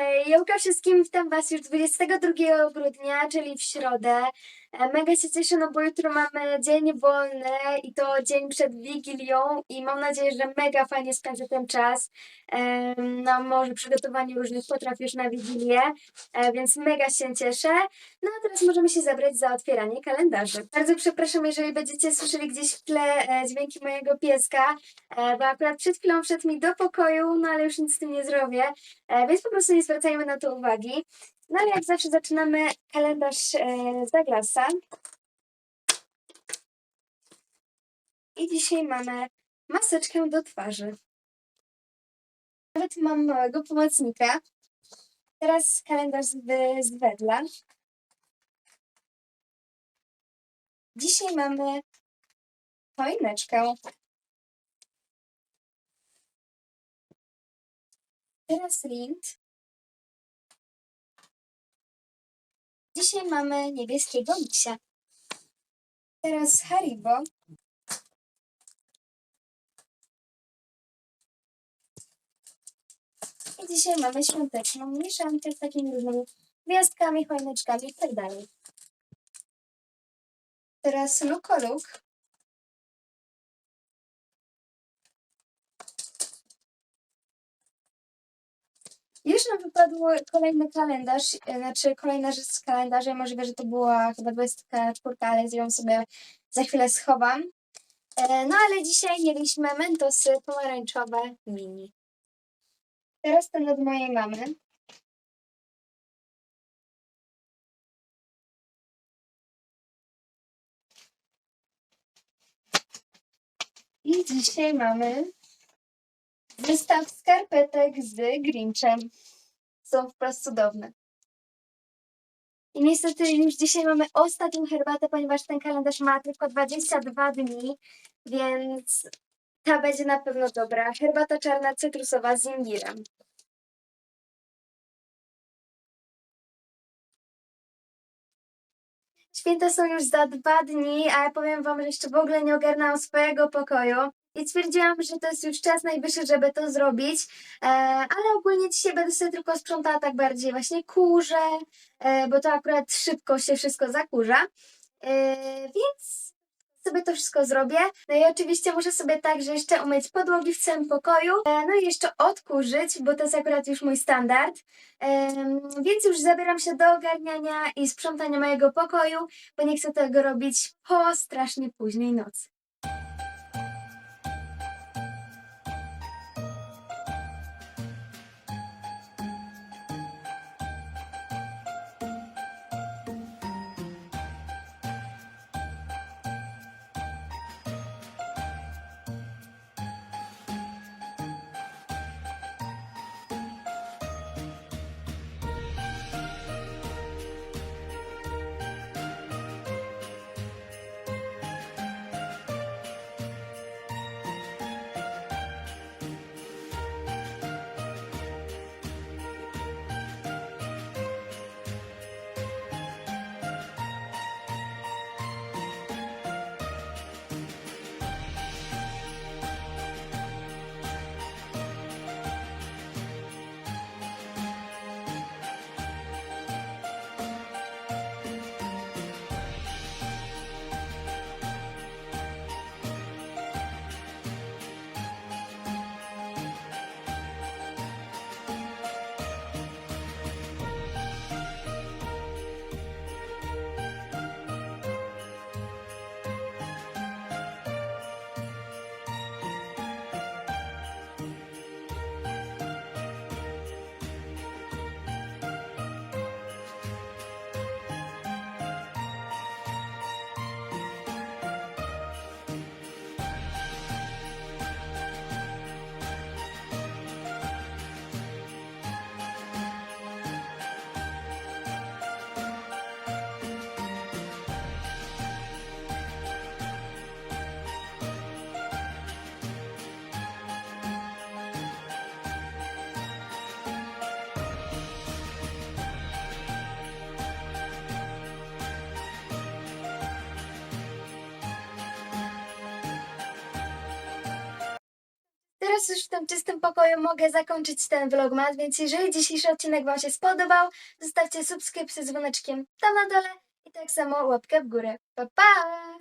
Hej, Jałka wszystkim, witam Was już 22 grudnia, czyli w środę. E, Mega się cieszę, no bo jutro mamy dzień wolny i to dzień przed Wigilią i mam nadzieję, że mega fajnie spędzę ten czas na może przygotowaniu różnych potraw już na Wigilię, e, więc mega się cieszę. No a teraz możemy się zabrać za otwieranie kalendarzy. Bardzo przepraszam, jeżeli będziecie słyszeli gdzieś w tle e, dźwięki mojego pieska, bo akurat przed chwilą wszedł mi do pokoju, no ale już nic z tym nie zrobię. Więc po prostu nie zwracajmy na to uwagi. No ale jak zawsze zaczynamy kalendarz e, z Douglasa. I dzisiaj mamy maseczkę do twarzy. Nawet mam małego pomocnika. Teraz kalendarz z, z Wedla. Dzisiaj mamy choineczkę. Teraz lint. Dzisiaj mamy niebieskiego misia. Teraz Haribo. I dzisiaj mamy świąteczną mieszankę z takimi różnymi gwiazdkami, choineczkami i tak. Teraz Lukoluk. Już nam wypadł kolejny kalendarz, e, znaczy kolejna rzecz z kalendarza. Możliwe, że to była chyba 24, ale ją sobie za chwilę schowam. E, No ale dzisiaj mieliśmy mentosy pomarańczowe mini. Teraz ten od mojej mamy. I dzisiaj mamy zestaw skarpetek z Grinchem. Są wprost cudowne. I niestety już dzisiaj mamy ostatnią herbatę, ponieważ ten kalendarz ma tylko 22 dni, więc ta będzie na pewno dobra. Herbata czarna cytrusowa z imbirem. Święta są już za dwa dni, a ja powiem wam, że jeszcze w ogóle nie ogarnęłam swojego pokoju. I stwierdziłam, że to jest już czas najwyższy, żeby to zrobić. E, ale ogólnie dzisiaj będę sobie tylko sprzątała tak bardziej właśnie kurze, e, bo to akurat szybko się wszystko zakurza. E, więc sobie to wszystko zrobię. No i oczywiście muszę sobie także jeszcze umyć podłogi w całym pokoju, e, no i jeszcze odkurzyć, bo to jest akurat już mój standard. Em, Więc już zabieram się do ogarniania i sprzątania mojego pokoju, bo nie chcę tego robić po strasznie późnej nocy. Już w tym czystym pokoju mogę zakończyć ten vlogmas, więc jeżeli dzisiejszy odcinek Wam się spodobał, zostawcie subskrypcję z dzwoneczkiem tam na dole i tak samo łapkę w górę. Pa, pa!